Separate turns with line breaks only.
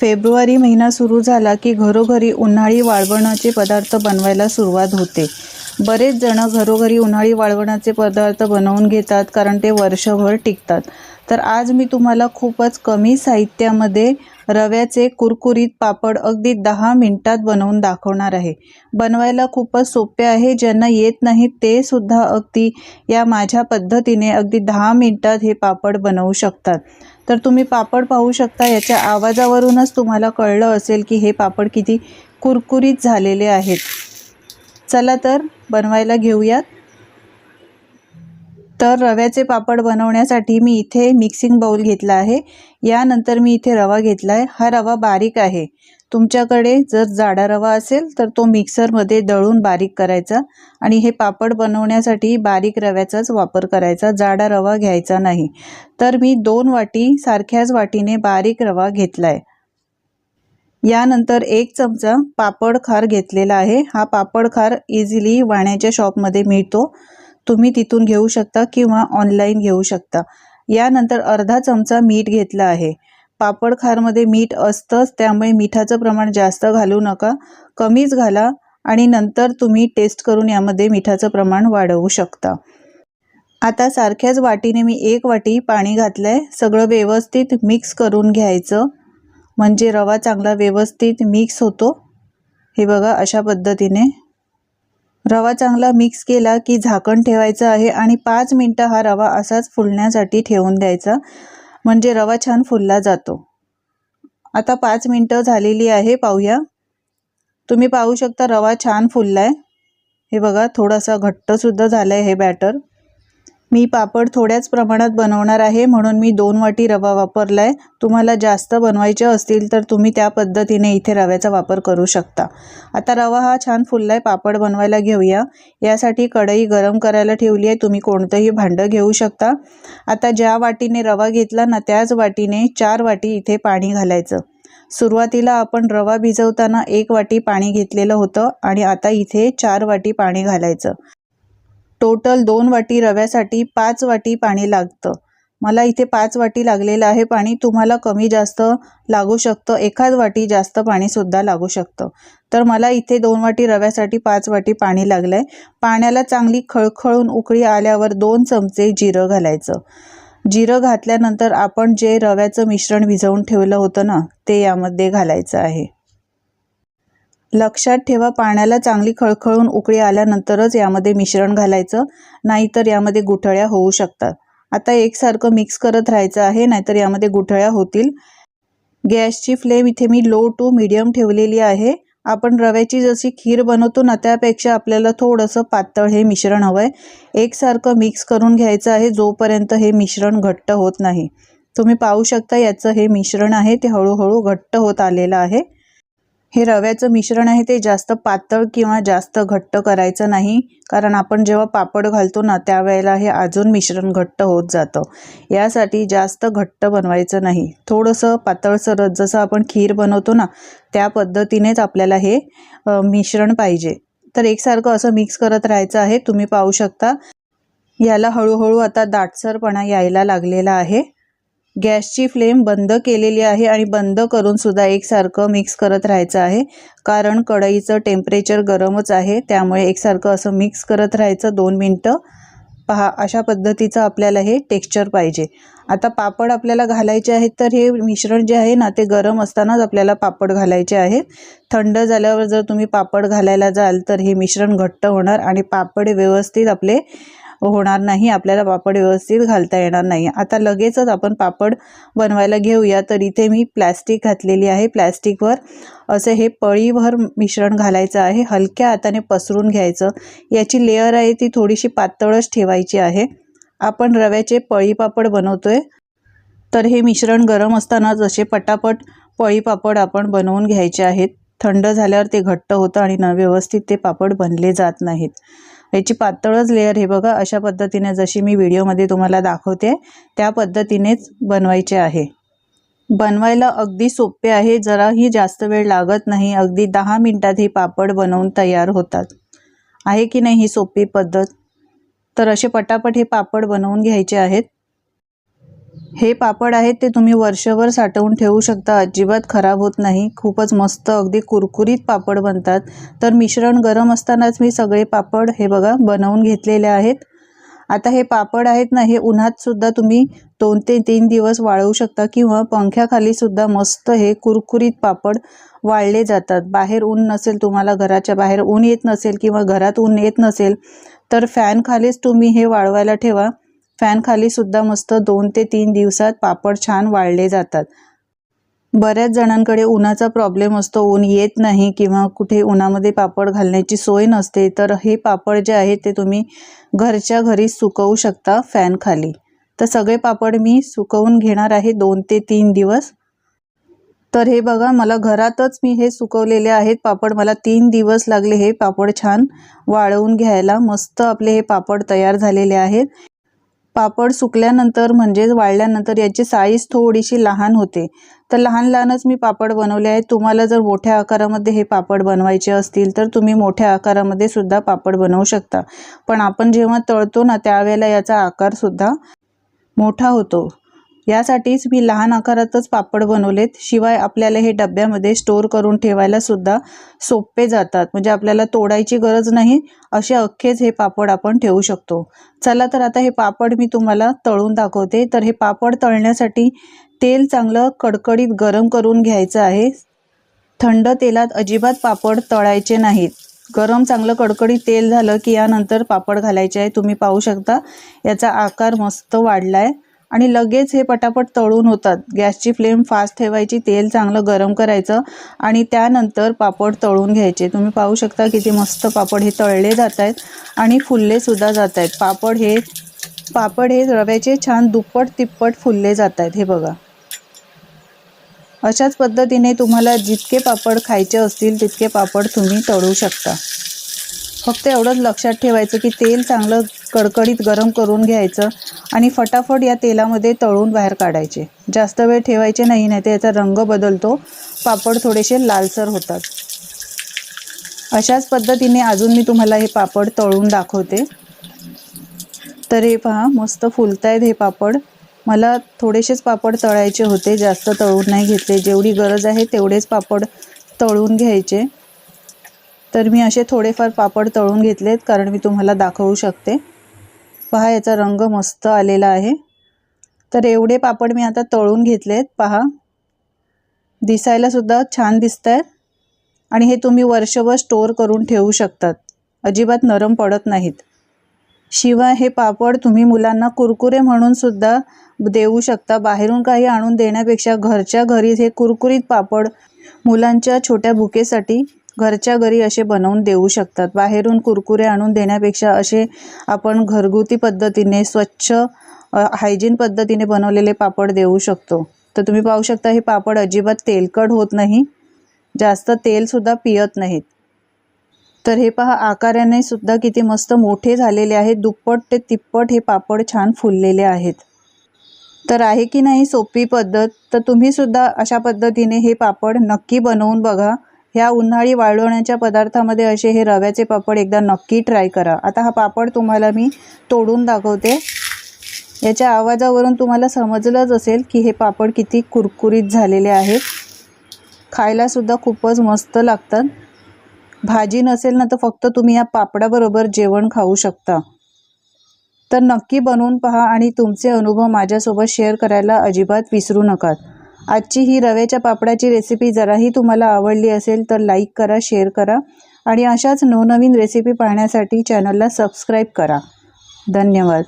February महिना सुरू झाला की घरोघरी उन्हाळी वाळवणाचे पदार्थ बनवायला सुरुवात होते. बरेच जण घरोघरी उन्हाळी वाळवणाचे पदार्थ बनवून घेतात कारण ते वर्षभर टिकतात. तर आज मी तुम्हाला खूपच कमी साहित्यामध्ये रव्याचे कुरकुरीत पापड अगदी दहा मिनिटात बनवून दाखवणार आहे. बनवायला खूपच सोपे आहे ज्यांना येत नाही ते सुद्धा अगदी या माझ्या पद्धतीने अगदी दहा मिनिटात हे पापड बनवू शकतात. तर तुम्ही पापड पाहू शकता. याच्या आवाजावरूनच तुम्हाला कळलं असेल की हे पापड किती कुरकुरीत झालेले आहेत. चला तर बनवायला घेऊयात. तर रव्याचे पापड बनवण्यासाठी मी इथे मिक्सिंग बाउल घेतला आहे. यानंतर मी इथे रवा घेतला आहे हा रवा बारीक आहे. तुमच्याकडे जर जाडा रवा असेल तर तो मिक्सरमध्ये दळून बारीक करायचा आणि हे पापड बनवण्यासाठी बारीक रव्याचाच वापर करायचा. जाडा रवा घ्यायचा नाही. तर मी दोन वाटी सारख्याच वाटीने बारीक रवा घेतला आहे यानंतर एक चमचा पापड खार घेतलेला आहे. हा पापड खार इझिली वाण्याच्या शॉपमध्ये मिळतो. तुम्ही तिथून घेऊ शकता किंवा ऑनलाईन घेऊ शकता. यानंतर अर्धा चमचा मीठ घेतला आहे. पापड खारमध्ये मीठ असतंच त्यामुळे मिठाचं प्रमाण जास्त घालू नका. कमीच घाला आणि नंतर तुम्ही टेस्ट करून यामध्ये मिठाचं प्रमाण वाढवू शकता. आता सारख्याच वाटीने मी एक वाटी पाणी घातलं आहे सगळं व्यवस्थित मिक्स करून घ्यायचं. म्हणजे रवा चांगला व्यवस्थित मिक्स होतो. हे बघा अशा पद्धतीने रवा चांगला मिक्स केला की झाकण ठेवायचं आहे आणि पाच मिनटं हा रवा असाच फुलण्यासाठी ठेवून द्यायचा. म्हणजे रवा छान फुलला जातो. आता पाच मिनटं झालेली आहे पाहूया. तुम्ही पाहू शकता रवा छान फुलला आहे हे बघा थोडासा घट्टसुद्धा झालं आहे हे बॅटर मी पापड थोड्याच प्रमाणात बनवणार आहे म्हणून मी दोन वाटी रवा वापरला आहे तुम्हाला जास्त बनवायचे असतील तर तुम्ही त्या पद्धतीने इथे रव्याचा वापर करू शकता. आता रवा हा छान फुलला आहे पापड बनवायला घेऊया. यासाठी कढई गरम करायला ठेवली आहे तुम्ही कोणतंही भांडं घेऊ शकता. आता ज्या वाटीने रवा घेतला ना त्याच वाटीने चार वाटी इथे पाणी घालायचं. सुरुवातीला आपण रवा भिजवताना एक वाटी पाणी घेतलेलं होतं आणि आता इथे चार वाटी पाणी घालायचं. टोटल दोन वाटी रव्यासाठी पाच वाटी पाणी लागतं. मला इथे पाच वाटी लागलेलं आहे पाणी. तुम्हाला कमी जास्त लागू शकतं. एखाद वाटी जास्त पाणीसुद्धा लागू शकतं. तर मला इथे दोन वाटी रव्यासाठी पाच वाटी पाणी लागलं आहे पाण्याला चांगली खळखळून उकळी आल्यावर दोन चमचे जिरं घालायचं. जिरं घातल्यानंतर आपण जे रव्याचं मिश्रण भिजवून ठेवलं होतं ना ते यामध्ये घालायचं आहे. लक्षात ठेवा पाण्याला चांगली खळखळून उकळी आल्यानंतरच यामध्ये मिश्रण घालायचं नाहीतर यामध्ये गुठळ्या होऊ शकतात. आता एकसारखं मिक्स करत राहायचं आहे नाहीतर यामध्ये गुठळ्या होतील. गॅसची फ्लेम इथे मी लो टू मीडियम ठेवलेली आहे. आपण रव्याची जशी खीर बनवतो ना त्यापेक्षा आपल्याला थोडंसं पातळ हे मिश्रण हवं आहे एकसारखं मिक्स करून घ्यायचं आहे जोपर्यंत हे मिश्रण घट्ट होत नाही. तुम्ही पाहू शकता याचं हे मिश्रण आहे ते हळूहळू घट्ट होत आलेलं आहे. हे रव्याचं मिश्रण आहे ते जास्त पातळ किंवा जास्त घट्ट करायचं नाही कारण आपण जेव्हा पापड घालतो ना त्यावेळेला हे अजून मिश्रण घट्ट होत जातं. यासाठी जास्त घट्ट बनवायचं नाही. थोडंसं पातळसरच जसं आपण खीर बनवतो ना त्या पद्धतीनेच आपल्याला हे मिश्रण पाहिजे. तर एकसारखं असं मिक्स करत राहायचं आहे तुम्ही पाहू शकता. याला हळूहळू आता दाटसरपणा यायला लागलेला आहे. गॅसची फ्लेम बंद केलेली आहे आणि बंद करून सुद्धा एकसारखं मिक्स करत राहायचं आहे. कारण कढईचं टेम्परेचर गरमच आहे त्यामुळे एकसारखं असं मिक्स करत राहायचं दोन मिनटं. पहा अशा पद्धतीचं आपल्याला हे टेक्स्चर पाहिजे. आता पापड आपल्याला घालायचे आहेत तर हे मिश्रण जे आहे ना ते गरम असतानाच आपल्याला पापड घालायचे आहेत. थंड झाल्यावर जर तुम्ही पापड घालायला जाल तर हे मिश्रण घट्ट होणार आणि पापड व्यवस्थित आपले होणार नाही आपल्याला पापड व्यवस्थित घालता येणार नाही. आता लगेचच आपण पापड बनवायला घेऊया. तर इथे मी प्लॅस्टिक घातलेली आहे. प्लॅस्टिकवर असे हे पळीभर मिश्रण घालायचं आहे. हलक्या हाताने पसरून घ्यायचं. याची लेअर आहे ती थोडीशी पातळच ठेवायची आहे. आपण रव्याचे पळी पापड बनवतोय. तर हे मिश्रण गरम असताना जसे पटापट पळी पापड आपण बनवून घ्यायचे आहेत. थंड झाल्यावर ते घट्ट होतं आणि न व्यवस्थित ते पापड बनले जात नाहीत. याची पातळच लेअर हे बघा अशा पद्धतीने जशी मी व्हिडिओमध्ये तुम्हाला दाखवते त्या पद्धतीनेच बनवायचे आहे. बनवायला अगदी सोपे आहे जराही जास्त वेळ लागत नाही अगदी दहा मिनटात हे पापड बनवून तयार होतात. आहे की नाही ही सोपी पद्धत? तर असे पटापट हे पापड बनवून घ्यायचे आहेत. हे पापड आहेत ते तुम्ही वर्षभर साठवून ठेवू शकता. अजिबात खराब होत नाही. खूपच मस्त अगदी कुरकुरीत पापड बनतात. तर मिश्रण गरम असतानाच मी सगळे पापड हे बघा बनवून घेतलेले आहेत. आता हे पापड आहेत ना हे उन्हात सुद्धा तुम्ही दोन ते तीन दिवस वाळवू शकता किंवा पंख्याखाली सुद्धा मस्त हे कुरकुरीत पापड वाळले जातात. बाहेर ऊन नसेल तुम्हाला घराच्या बाहेर ऊन येत नसेल किंवा घरात ऊन येत नसेल तर फॅनखालीच तुम्ही हे वाळवायला ठेवा. फॅनखाली सुद्धा मस्त दोन ते तीन दिवसात पापड छान वाळले जातात. बऱ्याच जणांकडे उन्हाचा प्रॉब्लेम असतो ऊन येत नाही किंवा कुठे उन्हामध्ये पापड घालण्याची सोय नसते तर हे पापड जे आहे ते तुम्ही घरच्या घरी सुकवू शकता फॅनखाली. तर सगळे पापड मी सुकवून घेणार आहे दोन ते तीन दिवस. तर हे बघा मला घरातच मी हे सुकवलेले आहेत पापड मला तीन दिवस लागले हे पापड छान वाळवून घ्यायला. मस्त आपले हे पापड तयार झालेले आहेत. पापड सुकल्यानंतर म्हणजेच वाळल्यानंतर याची साईज थोडीशी लहान होते. तर लहान लहानच मी पापड बनवले आहेत. तुम्हाला जर मोठ्या आकारामध्ये हे पापड बनवायचे असतील तर तुम्ही मोठ्या आकारामध्ये सुद्धा पापड बनवू शकता. पण आपण जेव्हा तळतो ना त्यावेळेला याचा आकारसुद्धा मोठा होतो. यासाठीच मी लहान आकारातच पापड बनवलेत. शिवाय आपल्याला हे डब्यामध्ये स्टोअर करून ठेवायला सुद्धा सोपे जातात. म्हणजे आपल्याला तोडायची गरज नाही असे अख्खेच हे पापड आपण ठेवू शकतो. चला तर आता हे पापड मी तुम्हाला तळून दाखवते. तर हे पापड तळण्यासाठी तेल चांगलं कडकडीत गरम करून घ्यायचं आहे. थंड तेलात अजिबात पापड तळायचे नाहीत. गरम चांगलं कडकडीत तेल झालं की यानंतर पापड घालायचे आहे. तुम्ही पाहू शकता याचा आकार मस्त वाढला आहे आणि लगेच हे पटापट तळून होतात. गॅसची फ्लेम फास्ट ठेवायची तेल चांगलं गरम करायचं आणि त्यानंतर पापड तळून घ्यायचे. तुम्ही पाहू शकता किती मस्त पापड हे तळले जात आहेत आणि फुललेसुद्धा जात आहेत पापड हे पापड हे रव्याचे छान दुप्पट तिप्पट फुलले जात आहेत हे बघा. अशाच पद्धतीने तुम्हाला जितके पापड खायचे असतील तितके पापड तुम्ही तळू शकता. फक्त एवढंच लक्षात ठेवायचं की तेल चांगलं कडकडीत गरम करून घ्यायचं आणि फटाफट या तेलामध्ये तळून बाहेर काढायचे. जास्त वेळ ठेवायचे नाही नाही तर याचा रंग बदलतो पापड थोडेसे लालसर होतात. अशाच पद्धतीने अजून मी तुम्हाला हे पापड तळून दाखवते. तर हे पहा मस्त फुलत आहेत हे पापड. मला थोडेसेच पापड तळायचे होते जास्त तळून नाही घेतले. जेवढी गरज आहे तेवढेच पापड तळून घ्यायचे. तर मी असे थोडेफार पापड तळून घेतलेत कारण मी तुम्हाला दाखवू शकते. पहा याचा रंग मस्त आलेला आहे. तर एवढे पापड मी आता तळून घेतले आहेत पहा दिसायलासुद्धा छान दिसत आहेत आणि हे तुम्ही वर्षभर स्टोअर करून ठेवू शकतात. अजिबात नरम पडत नाहीत. शिवाय हे पापड तुम्ही मुलांना कुरकुरे म्हणून सुद्धा देऊ शकता. बाहेरून काही आणून देण्यापेक्षा घरच्या घरी हे कुरकुरीत पापड मुलांच्या छोट्या भुकेसाठी घरच्या घरी असे बनवून देऊ शकतात. बाहेरून कुरकुरे आणून देण्यापेक्षा असे आपण घरगुती पद्धतीने स्वच्छ हायजीन पद्धतीने बनवलेले पापड देऊ शकतो. तर तुम्ही पाहू शकता हे पापड अजिबात तेलकट होत नाही. जास्त तेलसुद्धा पियत नाहीत. तर हे पहा आकाराने सुद्धा किती मस्त मोठे झालेले आहेत. दुप्पट ते तिप्पट हे पापड छान फुललेले आहेत. तर आहे की नाही सोपी पद्धत? तर तुम्हीसुद्धा अशा पद्धतीने हे पापड नक्की बनवून बघा. ह्या उन्हाळी वाळवण्याच्या पदार्थामध्ये असे हे रव्याचे पापड एकदा नक्की ट्राय करा. आता हा पापड तुम्हाला मी तोडून दाखवते. याच्या आवाजावरून तुम्हाला समजलंच असेल की हे पापड किती कुरकुरीत झालेले आहेत. खायलासुद्धा खूपच मस्त लागतात. भाजी नसेल ना तर फक्त तुम्ही या पापडाबरोबर जेवण खाऊ शकता. तर नक्की बनवून पहा आणि तुमचे अनुभव माझ्यासोबत शेअर करायला अजिबात विसरू नका. आजची ही रव्याच्या पापडाची रेसिपी जराही तुम्हाला आवडली असेल तर लाईक करा शेअर करा आणि अशाच नवनवीन रेसिपी पाहण्यासाठी चॅनलला सबस्क्राईब करा. धन्यवाद.